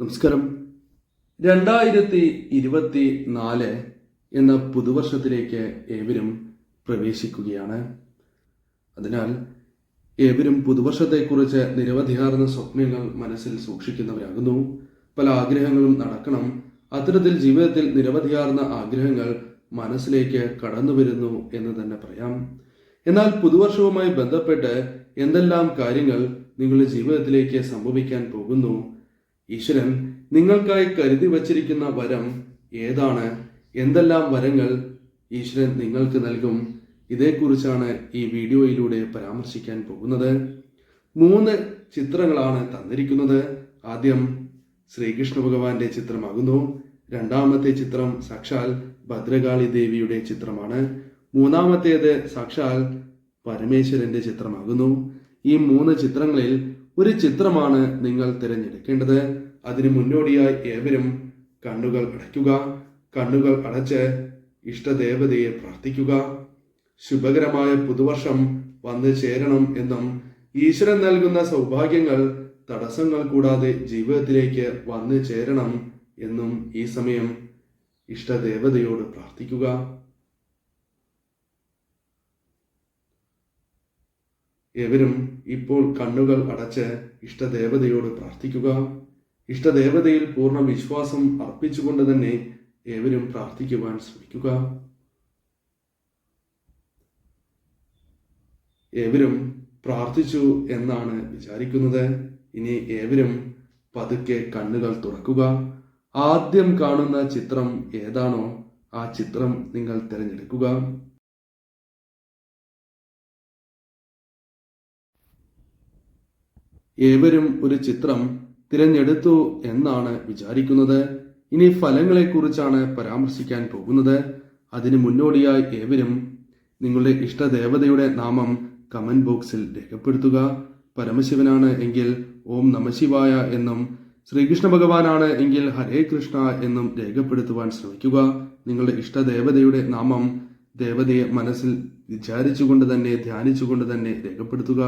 നമസ്കാരം. രണ്ടായിരത്തി ഇരുപത്തി നാല് എന്ന പുതുവർഷത്തിലേക്ക് ഏവരും പ്രവേശിക്കുകയാണ്. അതിനാൽ ഏവരും പുതുവർഷത്തെക്കുറിച്ച് നിരവധിയാർന്ന സ്വപ്നങ്ങൾ മനസ്സിൽ സൂക്ഷിക്കുന്നവരാകുന്നു. പല ആഗ്രഹങ്ങളും നടക്കണം. അത്തരത്തിൽ ജീവിതത്തിൽ നിരവധിയാർന്ന ആഗ്രഹങ്ങൾ മനസ്സിലേക്ക് കടന്നു വരുന്നു എന്ന് തന്നെ പറയാം. എന്നാൽ പുതുവർഷവുമായി ബന്ധപ്പെട്ട് എന്തെല്ലാം കാര്യങ്ങൾ നിങ്ങളുടെ ജീവിതത്തിലേക്ക് സംഭവിക്കാൻ പോകുന്നു? ഈശ്വരൻ നിങ്ങൾക്കായി കരുതി വച്ചിരിക്കുന്ന വരം ഏതാണ്? എന്തെല്ലാം വരങ്ങൾ ഈശ്വരൻ നിങ്ങൾക്ക് നൽകും? ഇതേക്കുറിച്ചാണ് ഈ വീഡിയോയിലൂടെ പരാമർശിക്കാൻ പോകുന്നത്. മൂന്ന് ചിത്രങ്ങളാണ് തന്നിരിക്കുന്നത്. ആദ്യം ശ്രീകൃഷ്ണ ഭഗവാന്റെ ചിത്രമാകുന്നു. രണ്ടാമത്തെ ചിത്രം സാക്ഷാൽ ഭദ്രകാളി ദേവിയുടെ ചിത്രമാണ്. മൂന്നാമത്തേത് സാക്ഷാൽ പരമേശ്വരന്റെ ചിത്രമാകുന്നു. ഈ മൂന്ന് ചിത്രങ്ങളിൽ ഒരു ചിത്രമാണ് നിങ്ങൾ തിരഞ്ഞെടുക്കേണ്ടത്. അതിന് മുന്നോടിയായി ഏവരും കണ്ണുകൾ അടയ്ക്കുക. കണ്ണുകൾ അടച്ച് ഇഷ്ടദേവതയെ പ്രാർത്ഥിക്കുക. ശുഭകരമായ പുതുവർഷം വന്നു ചേരണം എന്നും ഈശ്വരൻ നൽകുന്ന സൗഭാഗ്യങ്ങൾ തടസ്സങ്ങൾ കൂടാതെ ജീവിതത്തിലേക്ക് വന്നു ചേരണം എന്നും ഈ സമയം ഇഷ്ടദേവതയോട് പ്രാർത്ഥിക്കുക. ഏവരും ഇപ്പോൾ കണ്ണുകൾ അടച്ച് ഇഷ്ടദേവതയോട് പ്രാർത്ഥിക്കുക. ഇഷ്ടദേവതയിൽ പൂർണ വിശ്വാസം അർപ്പിച്ചുകൊണ്ട് തന്നെ ഏവരും പ്രാർത്ഥിക്കുവാൻ ശ്രമിക്കുക. ഏവരും പ്രാർത്ഥിച്ചു എന്നാണ് വിചാരിക്കുന്നത്. ഇനി ഏവരും പതുക്കെ കണ്ണുകൾ തുറക്കുക. ആദ്യം കാണുന്ന ചിത്രം ഏതാണോ ആ ചിത്രം നിങ്ങൾ തിരഞ്ഞെടുക്കുക. ഏവരും ഒരു ചിത്രം തിരഞ്ഞെടുത്തു എന്നാണ് വിചാരിക്കുന്നത്. ഇനി ഫലങ്ങളെക്കുറിച്ചാണ് പരാമർശിക്കാൻ പോകുന്നത്. അതിന് മുന്നോടിയായി ഏവരും നിങ്ങളുടെ ഇഷ്ടദേവതയുടെ നാമം കമന്റ് ബോക്സിൽ രേഖപ്പെടുത്തുക. പരമശിവനാണ് എങ്കിൽ ഓം നമശിവായ എന്നും ശ്രീകൃഷ്ണ ഭഗവാനാണ് എങ്കിൽ ഹരേ കൃഷ്ണ എന്നും രേഖപ്പെടുത്തുവാൻ ശ്രമിക്കുക. നിങ്ങളുടെ ഇഷ്ടദേവതയുടെ നാമം ദേവതയെ മനസ്സിൽ വിചാരിച്ചുകൊണ്ട് തന്നെ ധ്യാനിച്ചുകൊണ്ട് തന്നെ രേഖപ്പെടുത്തുക.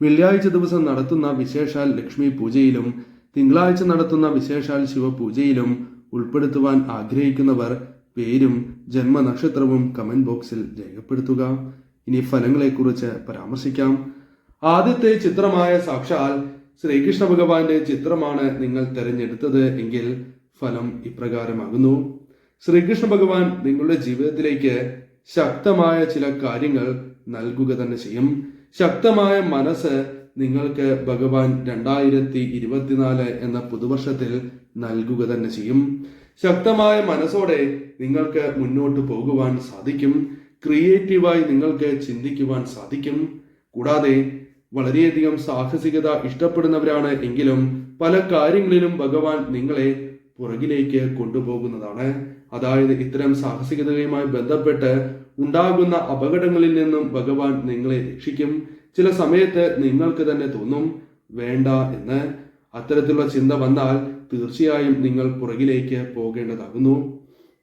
വെള്ളിയാഴ്ച ദിവസം നടത്തുന്ന വിശേഷാൽ ലക്ഷ്മി പൂജയിലും തിങ്കളാഴ്ച നടത്തുന്ന വിശേഷാൽ ശിവപൂജയിലും ഉൾപ്പെടുത്തുവാൻ ആഗ്രഹിക്കുന്നവർ പേരും ജന്മനക്ഷത്രവും കമന്റ് ബോക്സിൽ രേഖപ്പെടുത്തുക. ഇനി ഫലങ്ങളെക്കുറിച്ച് പരാമർശിക്കാം. ആദ്യത്തെ ചിത്രമായ സാക്ഷാൽ ശ്രീകൃഷ്ണ ഭഗവാന്റെ ചിത്രമാണ് നിങ്ങൾ തെരഞ്ഞെടുത്തത് എങ്കിൽ ഫലം ഇപ്രകാരമാകുന്നു. ശ്രീകൃഷ്ണ ഭഗവാൻ നിങ്ങളുടെ ജീവിതത്തിലേക്ക് ശക്തമായ ചില കാര്യങ്ങൾ നൽകുക തന്നെ ചെയ്യും. ശക്തമായ മനസ്സ് നിങ്ങൾക്ക് ഭഗവാൻ രണ്ടായിരത്തി ഇരുപത്തിനാല് എന്ന പുതുവർഷത്തിൽ നൽകുക തന്നെ ചെയ്യും. ശക്തമായ മനസ്സോടെ നിങ്ങൾക്ക് മുന്നോട്ട് പോകുവാൻ സാധിക്കും. ക്രിയേറ്റീവായി നിങ്ങൾക്ക് ചിന്തിക്കുവാൻ സാധിക്കും. കൂടാതെ വളരെയധികം സാഹസികത ഇഷ്ടപ്പെടുന്നവരാണ് എങ്കിലും പല കാര്യങ്ങളിലും ഭഗവാൻ നിങ്ങളെ പുറകിലേക്ക് കൊണ്ടുപോകുന്നതാണ്. അതായത് ഇത്തരം സാഹസികതയുമായി ബന്ധപ്പെട്ട് ഉണ്ടാകുന്ന അപകടങ്ങളിൽ നിന്നും ഭഗവാൻ നിങ്ങളെ രക്ഷിക്കും. ചില സമയത്ത് നിങ്ങൾക്ക് തന്നെ തോന്നും വേണ്ട എന്ന്. അത്തരത്തിലുള്ള ചിന്ത വന്നാൽ തീർച്ചയായും നിങ്ങൾ പുറകിലേക്ക് പോകേണ്ടതാകുന്നു.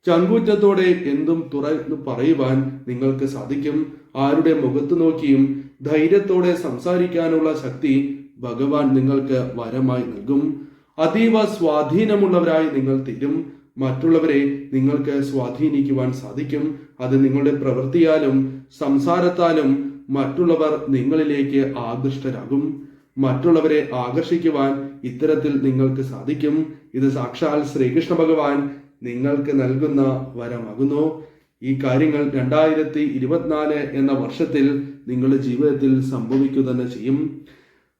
ചങ്കൂറ്റത്തോടെ എന്തും തുറന്നു പറയുവാൻ നിങ്ങൾക്ക് സാധിക്കും. ആരുടെ മുഖത്ത് നോക്കിയും ധൈര്യത്തോടെ സംസാരിക്കാനുള്ള ശക്തി ഭഗവാൻ നിങ്ങൾക്ക് വരമായി നൽകും. അതീവ സ്വാധീനമുള്ളവരായി നിങ്ങൾ തീരും. മറ്റുള്ളവരെ നിങ്ങൾക്ക് സ്വാധീനിക്കുവാൻ സാധിക്കും. അത് നിങ്ങളുടെ പ്രവൃത്തിയാലും സംസാരത്താലും മറ്റുള്ളവർ നിങ്ങളിലേക്ക് ആകൃഷ്ടരാകും. മറ്റുള്ളവരെ ആകർഷിക്കുവാൻ ഇത്തരത്തിൽ നിങ്ങൾക്ക് സാധിക്കും. ഇത് സാക്ഷാൽ ശ്രീകൃഷ്ണ ഭഗവാൻ നിങ്ങൾക്ക് നൽകുന്ന വരമാകുന്നു. ഈ കാര്യങ്ങൾ രണ്ടായിരത്തി ഇരുപത്തിനാല് എന്ന വർഷത്തിൽ നിങ്ങളുടെ ജീവിതത്തിൽ സംഭവിക്കുക തന്നെ ചെയ്യും.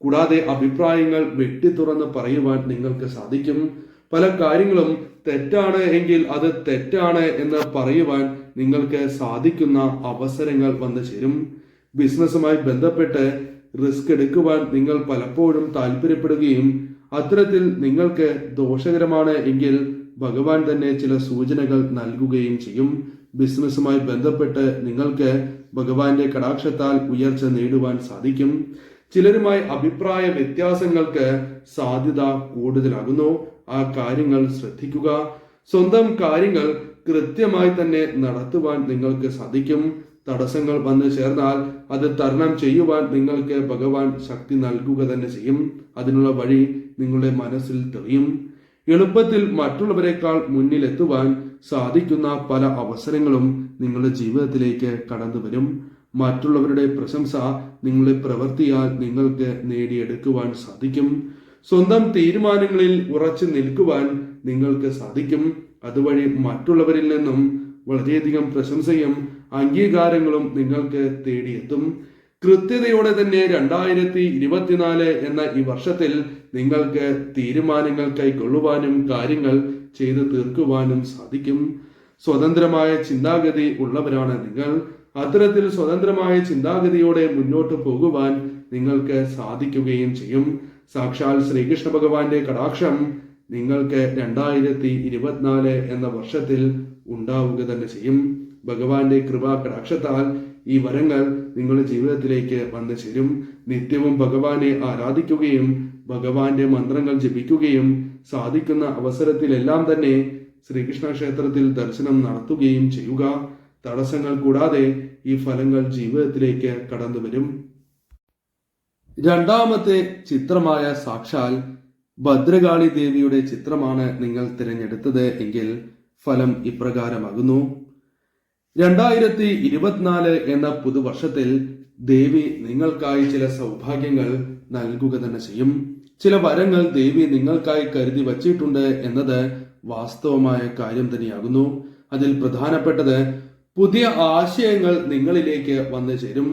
കൂടാതെ അഭിപ്രായങ്ങൾ വെട്ടി തുറന്ന് പറയുവാൻ നിങ്ങൾക്ക് സാധിക്കും. പല കാര്യങ്ങളും തെറ്റാണ് എങ്കിൽ അത് തെറ്റാണ് എന്ന് പറയുവാൻ നിങ്ങൾക്ക് സാധിക്കുന്ന അവസരങ്ങൾ വന്നു ചേരും. ബിസിനസ്സുമായി ബന്ധപ്പെട്ട് റിസ്ക് എടുക്കുവാൻ നിങ്ങൾ പലപ്പോഴും താല്പര്യപ്പെടുകയും അത്തരത്തിൽ നിങ്ങൾക്ക് ദോഷകരമാണ് എങ്കിൽ ഭഗവാൻ തന്നെ ചില സൂചനകൾ നൽകുകയും ചെയ്യും. ബിസിനസ്സുമായി ബന്ധപ്പെട്ട് നിങ്ങൾക്ക് ഭഗവാന്റെ കടാക്ഷത്താൽ ഉയർച്ച നേടുവാൻ സാധിക്കും. ചിലരുമായി അഭിപ്രായ വ്യത്യാസങ്ങൾക്ക് സാധ്യത കൂടുതലാകുന്നു. ആ കാര്യങ്ങൾ ശ്രദ്ധിക്കുക. സ്വന്തം കാര്യങ്ങൾ കൃത്യമായി തന്നെ നടത്തുവാൻ നിങ്ങൾക്ക് സാധിക്കും. തടസ്സങ്ങൾ വന്നു ചേർന്നാൽ അത് തരണം ചെയ്യുവാൻ നിങ്ങൾക്ക് ഭഗവാൻ ശക്തി നൽകുക തന്നെ ചെയ്യും. അതിനുള്ള വഴി നിങ്ങളുടെ മനസ്സിൽ തെളിയും. എളുപ്പത്തിൽ മറ്റുള്ളവരെക്കാൾ മുന്നിലെത്തുവാൻ സാധിക്കുന്ന പല അവസരങ്ങളും നിങ്ങളുടെ ജീവിതത്തിലേക്ക് കടന്നു വരും. മറ്റുള്ളവരുടെ പ്രശംസ നിങ്ങളുടെ പ്രവൃത്തിയാൽ നിങ്ങൾക്ക് നേടിയെടുക്കുവാൻ സാധിക്കും. സ്വന്തം തീരുമാനങ്ങളിൽ ഉറച്ചു നിൽക്കുവാൻ നിങ്ങൾക്ക് സാധിക്കും. അതുവഴി മറ്റുള്ളവരിൽ നിന്നും വളരെയധികം പ്രശംസയും അംഗീകാരങ്ങളും നിങ്ങൾക്ക് തേടിയെത്തും. കൃത്യതയോടെ തന്നെ രണ്ടായിരത്തി ഇരുപത്തിനാല് എന്ന ഈ വർഷത്തിൽ നിങ്ങൾക്ക് തീരുമാനങ്ങൾ കൈക്കൊള്ളുവാനും കാര്യങ്ങൾ ചെയ്തു തീർക്കുവാനും സാധിക്കും. സ്വതന്ത്രമായ ചിന്താഗതി ഉള്ളവരാണ് നിങ്ങൾ. അത്തരത്തിൽ സ്വതന്ത്രമായ ചിന്താഗതിയോടെ മുന്നോട്ട് പോകുവാൻ നിങ്ങൾക്ക് സാധിക്കുകയും ചെയ്യും. സാക്ഷാൽ ശ്രീകൃഷ്ണ ഭഗവാന്റെ കടാക്ഷം നിങ്ങൾക്ക് രണ്ടായിരത്തി ഇരുപത്തിനാല് എന്ന വർഷത്തിൽ ഉണ്ടാവുക തന്നെ ചെയ്യും. ഭഗവാന്റെ കൃപാ കടാക്ഷത്താൽ ഈ വരങ്ങൾ നിങ്ങളുടെ ജീവിതത്തിലേക്ക് വന്നു ചേരും. നിത്യവും ഭഗവാനെ ആരാധിക്കുകയും ഭഗവാന്റെ മന്ത്രങ്ങൾ ജപിക്കുകയും സാധിക്കുന്ന അവസരത്തിലെല്ലാം തന്നെ ശ്രീകൃഷ്ണ ക്ഷേത്രത്തിൽ ദർശനം നടത്തുകയും ചെയ്യുക. തടസ്സങ്ങൾ കൂടാതെ ഈ ഫലങ്ങൾ ജീവിതത്തിലേക്ക് കടന്നു വരും രണ്ടാമത്തെ ചിത്രമായ സാക്ഷാൽ ഭദ്രകാളി ദേവിയുടെ ചിത്രമാണ് നിങ്ങൾ തിരഞ്ഞെടുത്തത് എങ്കിൽ ഫലം ഇപ്രകാരമാകുന്നു. രണ്ടായിരത്തി ഇരുപത്തിനാല് എന്ന പുതുവർഷത്തിൽ ദേവി നിങ്ങൾക്കായി ചില സൗഭാഗ്യങ്ങൾ നൽകുക തന്നെ ചെയ്യും. ചില വരങ്ങൾ ദേവി നിങ്ങൾക്കായി കരുതി വച്ചിട്ടുണ്ട് എന്നത് വാസ്തവമായ കാര്യം തന്നെയാകുന്നു. അതിൽ പ്രധാനപ്പെട്ടത് പുതിയ ആശയങ്ങൾ നിങ്ങളിലേക്ക് വന്നു ചേരും.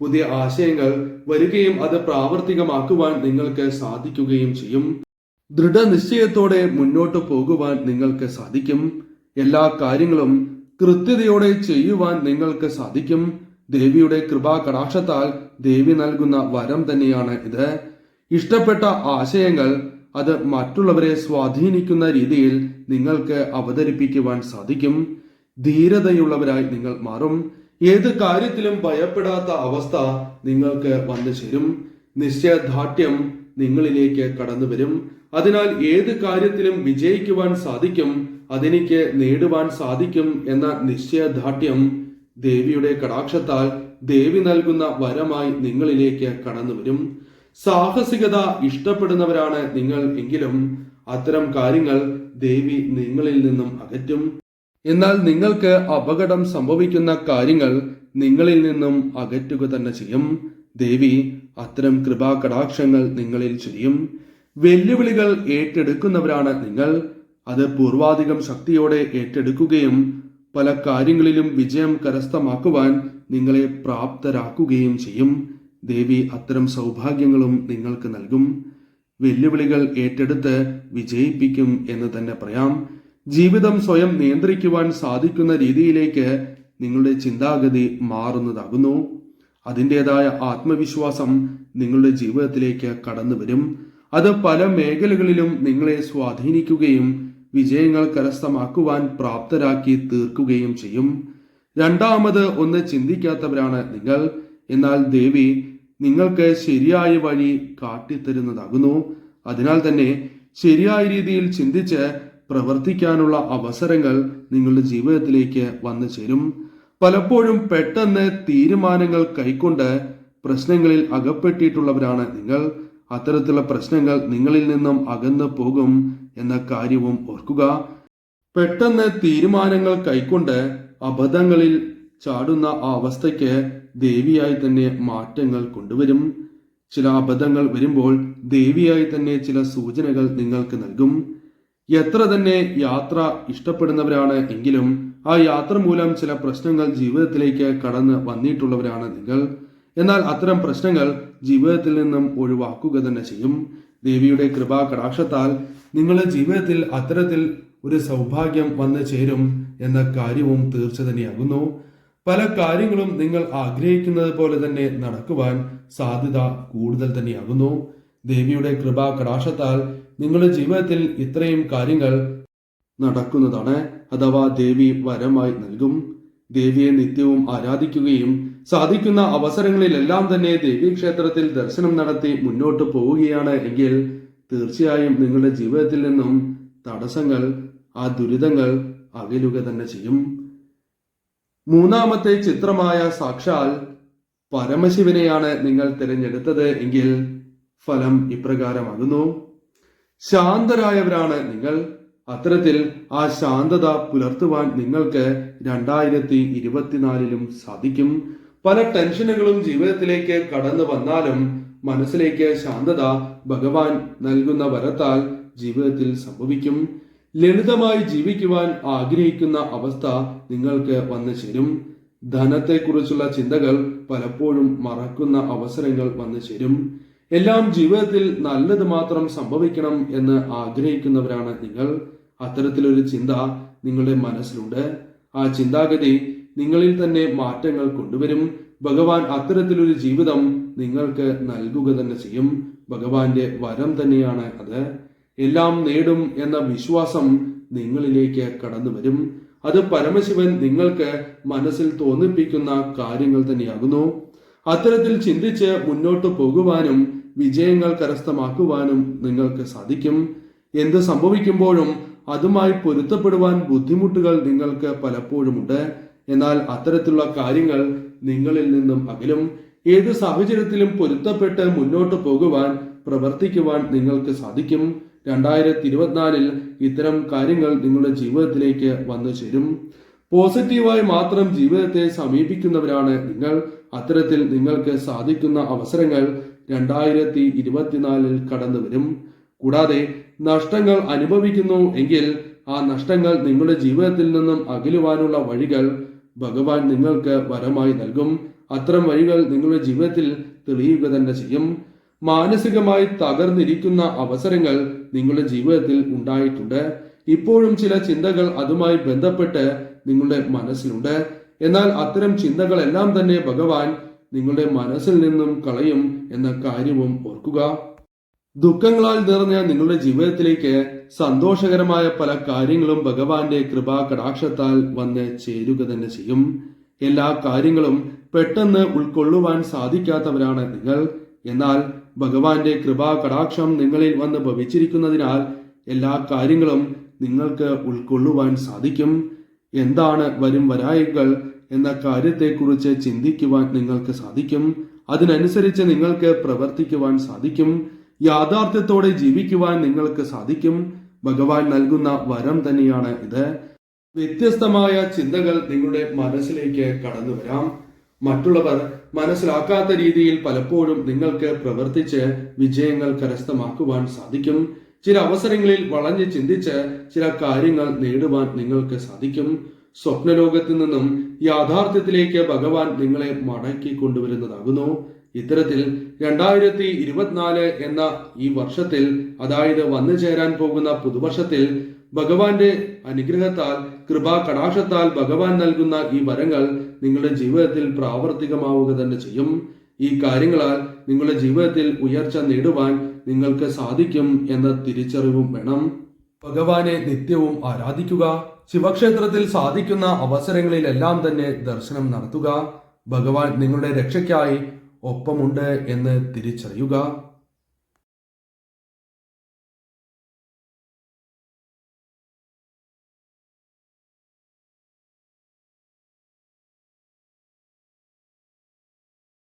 പുതിയ ആശയങ്ങൾ വരികയും അത് പ്രാവർത്തികമാക്കുവാൻ നിങ്ങൾക്ക് സാധിക്കുകയും ചെയ്യും. ദൃഢനിശ്ചയത്തോടെ മുന്നോട്ട് പോകുവാൻ നിങ്ങൾക്ക് സാധിക്കും. എല്ലാ കാര്യങ്ങളും കൃത്യതയോടെ ചെയ്യുവാൻ നിങ്ങൾക്ക് സാധിക്കും. ദേവിയുടെ കൃപാ കടാക്ഷത്താൽ ദേവി നൽകുന്ന വരം തന്നെയാണ് ഇത്. ഇഷ്ടപ്പെട്ട ആശയങ്ങൾ അത് മറ്റുള്ളവരെ സ്വാധീനിക്കുന്ന രീതിയിൽ നിങ്ങൾക്ക് അവതരിപ്പിക്കുവാൻ സാധിക്കും. ധീരതയുള്ളവരായി നിങ്ങൾ മാറും. ഏത് കാര്യത്തിലും ഭയപ്പെടാത്ത അവസ്ഥ നിങ്ങൾക്ക് വന്നു ചേരും. നിശ്ചയദാർഢ്യം നിങ്ങളിലേക്ക് കടന്നു വരും. അതിനാൽ ഏത് കാര്യത്തിലും വിജയിക്കുവാൻ സാധിക്കും അതെനിക്ക് നേടുവാൻ സാധിക്കും എന്ന നിശ്ചയദാർഢ്യം ദേവിയുടെ കടാക്ഷത്താൽ ദേവി നൽകുന്ന വരമായി നിങ്ങളിലേക്ക് കടന്നു വരും. സാഹസികത ഇഷ്ടപ്പെടുന്നവരാണ് നിങ്ങൾ എങ്കിലും അത്തരം കാര്യങ്ങൾ ദേവി നിങ്ങളിൽ നിന്നും അകറ്റും. എന്നാൽ നിങ്ങൾക്ക് അപകടം സംഭവിക്കുന്ന കാര്യങ്ങൾ നിങ്ങളിൽ നിന്നും അകറ്റുക തന്നെ ചെയ്യും. ദേവി അത്തരം കൃപാ കടാക്ഷങ്ങൾ നിങ്ങളിൽ ചെയ്യും വെല്ലുവിളികൾ ഏറ്റെടുക്കുന്നവരാണ് നിങ്ങൾ. അത് പൂർവാധികം ശക്തിയോടെ ഏറ്റെടുക്കുകയും പല കാര്യങ്ങളിലും വിജയം കരസ്ഥമാക്കുവാൻ നിങ്ങളെ പ്രാപ്തരാക്കുകയും ചെയ്യും. ദേവി അത്തരം സൗഭാഗ്യങ്ങളും നിങ്ങൾക്ക് നൽകും. വെല്ലുവിളികൾ ഏറ്റെടുത്ത് വിജയിപ്പിക്കും എന്ന് തന്നെ പറയാം. ജീവിതം സ്വയം നിയന്ത്രിക്കുവാൻ സാധിക്കുന്ന രീതിയിലേക്ക് നിങ്ങളുടെ ചിന്താഗതി മാറുന്നതാകുന്നു. അതിന്റെതായ ആത്മവിശ്വാസം നിങ്ങളുടെ ജീവിതത്തിലേക്ക് കടന്നു വരും. അത് പല മേഖലകളിലും നിങ്ങളെ സ്വാധീനിക്കുകയും വിജയങ്ങൾ കരസ്ഥമാക്കുവാൻ പ്രാപ്തരാക്കി തീർക്കുകയും ചെയ്യും. രണ്ടാമത് ഒന്ന് ചിന്തിക്കാത്തവരാണ് നിങ്ങൾ. എന്നാൽ ദേവി നിങ്ങൾക്ക് ശരിയായ വഴി കാട്ടിത്തരുന്നതാകുന്നു. അതിനാൽ തന്നെ ശരിയായ രീതിയിൽ ചിന്തിച്ച് പ്രവർത്തിക്കാനുള്ള അവസരങ്ങൾ നിങ്ങളുടെ ജീവിതത്തിലേക്ക് വന്നു ചേരും. പലപ്പോഴും പെട്ടെന്ന് തീരുമാനങ്ങൾ കൈക്കൊണ്ട് പ്രശ്നങ്ങളിൽ അകപ്പെട്ടിട്ടുള്ളവരാണ് നിങ്ങൾ. അത്തരത്തിലുള്ള പ്രശ്നങ്ങൾ നിങ്ങളിൽ നിന്നും അകന്നു പോകും എന്ന കാര്യവും ഓർക്കുക. പെട്ടെന്ന് തീരുമാനങ്ങൾ കൈക്കൊണ്ട് അബദ്ധങ്ങളിൽ ചാടുന്ന ആ അവസ്ഥയ്ക്ക് ദേവിയായി തന്നെ മാറ്റങ്ങൾ കൊണ്ടുവരും. ചില അബദ്ധങ്ങൾ വരുമ്പോൾ ദേവിയായി തന്നെ ചില സൂചനകൾ നിങ്ങൾക്ക് നൽകും. എത്ര തന്നെ യാത്ര ഇഷ്ടപ്പെടുന്നവരാണ് എങ്കിലും ആ യാത്ര മൂലം ചില പ്രശ്നങ്ങൾ ജീവിതത്തിലേക്ക് കടന്ന് വന്നിട്ടുള്ളവരാണ് നിങ്ങൾ. എന്നാൽ അത്തരം പ്രശ്നങ്ങൾ ജീവിതത്തിൽ നിന്നും ഒഴിവാക്കുക തന്നെ ചെയ്യും. ദേവിയുടെ കൃപാ കടാക്ഷത്താൽ നിങ്ങളുടെ ജീവിതത്തിൽ അത്തരത്തിൽ ഒരു സൗഭാഗ്യം വന്നു ചേരും എന്ന കാര്യവും തീർച്ച തന്നെയാകുന്നു. പല കാര്യങ്ങളും നിങ്ങൾ ആഗ്രഹിക്കുന്നത് പോലെ തന്നെ നടക്കുവാൻ സാധ്യത കൂടുതൽ തന്നെയാകുന്നു. ദേവിയുടെ കൃപാ കടാക്ഷത്താൽ നിങ്ങളുടെ ജീവിതത്തിൽ ഇത്രയും കാര്യങ്ങൾ നടക്കുന്നതാണ്. അഥവാ ദേവി വരമായി നൽകും. ദേവിയെ നിത്യവും ആരാധിക്കുകയും സാധിക്കുന്ന അവസരങ്ങളിലെല്ലാം തന്നെ ദേവീ ക്ഷേത്രത്തിൽ ദർശനം നടത്തി മുന്നോട്ട് പോവുകയാണ് എങ്കിൽ തീർച്ചയായും നിങ്ങളുടെ ജീവിതത്തിൽ നിന്നും തടസ്സങ്ങൾ ആ ദുരിതങ്ങൾ അകലുക തന്നെ ചെയ്യും. മൂന്നാമത്തെ ചിത്രമായ സാക്ഷാൽ പരമശിവനെയാണ് നിങ്ങൾ തിരഞ്ഞെടുത്തത് എങ്കിൽ ഫലം ഇപ്രകാരമാകുന്നു. ശാന്തരായവരാണ് നിങ്ങൾ. അത്തരത്തിൽ ആ ശാന്തത പുലർത്തുവാൻ നിങ്ങൾക്ക് രണ്ടായിരത്തി ഇരുപത്തിനാലിലും സാധിക്കും. പല ടെൻഷനുകളും ജീവിതത്തിലേക്ക് കടന്നു വന്നാലും മനസ്സിലേക്ക് ശാന്തത ഭഗവാൻ നൽകുന്ന വരത്താൽ ജീവിതത്തിൽ സംഭവിക്കും. ലളിതമായി ജീവിക്കുവാൻ ആഗ്രഹിക്കുന്ന അവസ്ഥ നിങ്ങൾക്ക് വന്നു ചേരും. ധനത്തെക്കുറിച്ചുള്ള ചിന്തകൾ പലപ്പോഴും മറക്കുന്ന അവസരങ്ങൾ വന്നു ചേരും. എല്ലാം ജീവിതത്തിൽ നല്ലത് മാത്രം സംഭവിക്കണം എന്ന് ആഗ്രഹിക്കുന്നവരാണ് നിങ്ങൾ. അത്തരത്തിലൊരു ചിന്ത നിങ്ങളുടെ മനസ്സിലുണ്ട്. ആ ചിന്താഗതി നിങ്ങളിൽ തന്നെ മാറ്റങ്ങൾ കൊണ്ടുവരും. ഭഗവാൻ അത്തരത്തിലൊരു ജീവിതം നിങ്ങൾക്ക് നൽകുക തന്നെ ചെയ്യും. ഭഗവാന്റെ വരം തന്നെയാണ് അത്. എല്ലാം നേടും എന്ന വിശ്വാസം നിങ്ങളിലേക്ക് കടന്നു വരും. അത് പരമശിവൻ നിങ്ങൾക്ക് മനസ്സിൽ തോന്നിപ്പിക്കുന്ന കാര്യങ്ങൾ തന്നെയാകുന്നു. അത്തരത്തിൽ ചിന്തിച്ച് മുന്നോട്ട് പോകുവാനും വിജയങ്ങൾ കരസ്ഥമാക്കുവാനും നിങ്ങൾക്ക് സാധിക്കും. എന്ത് സംഭവിക്കുമ്പോഴും അതുമായി പൊരുത്തപ്പെടുവാൻ ബുദ്ധിമുട്ടുകൾ നിങ്ങൾക്ക് പലപ്പോഴുമുണ്ട്. എന്നാൽ അത്തരത്തിലുള്ള കാര്യങ്ങൾ നിങ്ങളിൽ നിന്നും അകലും. ഏത് സാഹചര്യത്തിലും പൊരുത്തപ്പെട്ട് മുന്നോട്ട് പോകുവാൻ പ്രവർത്തിക്കുവാൻ നിങ്ങൾക്ക് സാധിക്കും. രണ്ടായിരത്തി ഇരുപത്തിനാലിൽ ഇത്തരം കാര്യങ്ങൾ നിങ്ങളുടെ ജീവിതത്തിലേക്ക് വന്നു ചേരും. പോസിറ്റീവായി മാത്രം ജീവിതത്തെ സമീപിക്കുന്നവരാണ് നിങ്ങൾ. അത്തരത്തിൽ നിങ്ങൾക്ക് സാധിക്കുന്ന അവസരങ്ങൾ രണ്ടായിരത്തി ഇരുപത്തിനാലിൽ കടന്നു വരും കൂടാതെ നഷ്ടങ്ങൾ അനുഭവിക്കുന്നു എങ്കിൽ ആ നഷ്ടങ്ങൾ നിങ്ങളുടെ ജീവിതത്തിൽ നിന്നും അകലുവാനുള്ള വഴികൾ ഭഗവാൻ നിങ്ങൾക്ക് വരമായി നൽകും. അത്തരം വഴികൾ നിങ്ങളുടെ ജീവിതത്തിൽ തെളിയുക തന്നെ ചെയ്യും. മാനസികമായി തകർന്നിരിക്കുന്ന അവസരങ്ങൾ നിങ്ങളുടെ ജീവിതത്തിൽ ഉണ്ടായിട്ടുണ്ട്. ഇപ്പോഴും ചില ചിന്തകൾ അതുമായി ബന്ധപ്പെട്ട് നിങ്ങളുടെ മനസ്സിലുണ്ട്. എന്നാൽ അത്തരം ചിന്തകളെല്ലാം തന്നെ ഭഗവാൻ നിങ്ങളുടെ മനസ്സിൽ നിന്നും കളയും എന്ന കാര്യവും ഓർക്കുക. ദുഃഖങ്ങളാൽ നിറഞ്ഞ നിങ്ങളുടെ ജീവിതത്തിലേക്ക് സന്തോഷകരമായ പല കാര്യങ്ങളും ഭഗവാന്റെ കൃപാ കടാക്ഷത്താൽ വന്ന് ചേരുക തന്നെ ചെയ്യും. എല്ലാ കാര്യങ്ങളും പെട്ടെന്ന് ഉൾക്കൊള്ളുവാൻ സാധിക്കാത്തവരാണ് നിങ്ങൾ. എന്നാൽ ഭഗവാന്റെ കൃപാ കടാക്ഷം നിങ്ങളിൽ വന്ന് ഭവിച്ചിരിക്കുന്നതിനാൽ എല്ലാ കാര്യങ്ങളും നിങ്ങൾക്ക് ഉൾക്കൊള്ളുവാൻ സാധിക്കും. എന്താണ് വരും വരായകൾ എന്ന കാര്യത്തെക്കുറിച്ച് ചിന്തിക്കുവാൻ നിങ്ങൾക്ക് സാധിക്കും. അതിനനുസരിച്ച് നിങ്ങൾക്ക് പ്രവർത്തിക്കുവാൻ സാധിക്കും. യാഥാർത്ഥ്യത്തോടെ ജീവിക്കുവാൻ നിങ്ങൾക്ക് സാധിക്കും. ഭഗവാൻ നൽകുന്ന വരം തന്നെയാണ് ഇത്. വ്യത്യസ്തമായ ചിന്തകൾ നിങ്ങളുടെ മനസ്സിലേക്ക് കടന്നു വരാം. മറ്റുള്ളവർ മനസ്സിലാക്കാത്ത രീതിയിൽ പലപ്പോഴും നിങ്ങൾക്ക് പ്രവർത്തിച്ച് വിജയങ്ങൾ കരസ്ഥമാക്കുവാൻ സാധിക്കും. ചില അവസരങ്ങളിൽ വളഞ്ഞ് ചിന്തിച്ച് ചില കാര്യങ്ങൾ നേടുവാൻ നിങ്ങൾക്ക് സാധിക്കും. സ്വപ്നലോകത്തിൽ നിന്നും യാഥാർത്ഥ്യത്തിലേക്ക് ഭഗവാൻ നിങ്ങളെ മടക്കി കൊണ്ടുവരുന്നതാകുന്നു. ഇത്തരത്തിൽ രണ്ടായിരത്തി ഇരുപത്തിനാല് എന്ന ഈ വർഷത്തിൽ അതായത് വന്നു ചേരാൻ പോകുന്ന പുതുവർഷത്തിൽ ഭഗവാന്റെ അനുഗ്രഹത്താൽ കൃപാ കടാക്ഷത്താൽ ഭഗവാൻ നൽകുന്ന ഈ വരങ്ങൾ നിങ്ങളുടെ ജീവിതത്തിൽ പ്രാവർത്തികമാവുക തന്നെ ചെയ്യും. ഈ കാര്യങ്ങളാൽ നിങ്ങളുടെ ജീവിതത്തിൽ ഉയർച്ച നേടുവാൻ നിങ്ങൾക്ക് സാധിക്കും എന്ന തിരിച്ചറിവും വേണം. ഭഗവാനെ നിത്യവും ആരാധിക്കുക. ശിവക്ഷേത്രത്തിൽ സാധിക്കുന്ന അവസരങ്ങളിലെല്ലാം തന്നെ ദർശനം നടത്തുക. ഭഗവാൻ നിങ്ങളുടെ രക്ഷയ്ക്കായി ഒപ്പമുണ്ട് എന്ന് തിരിച്ചറിയുക.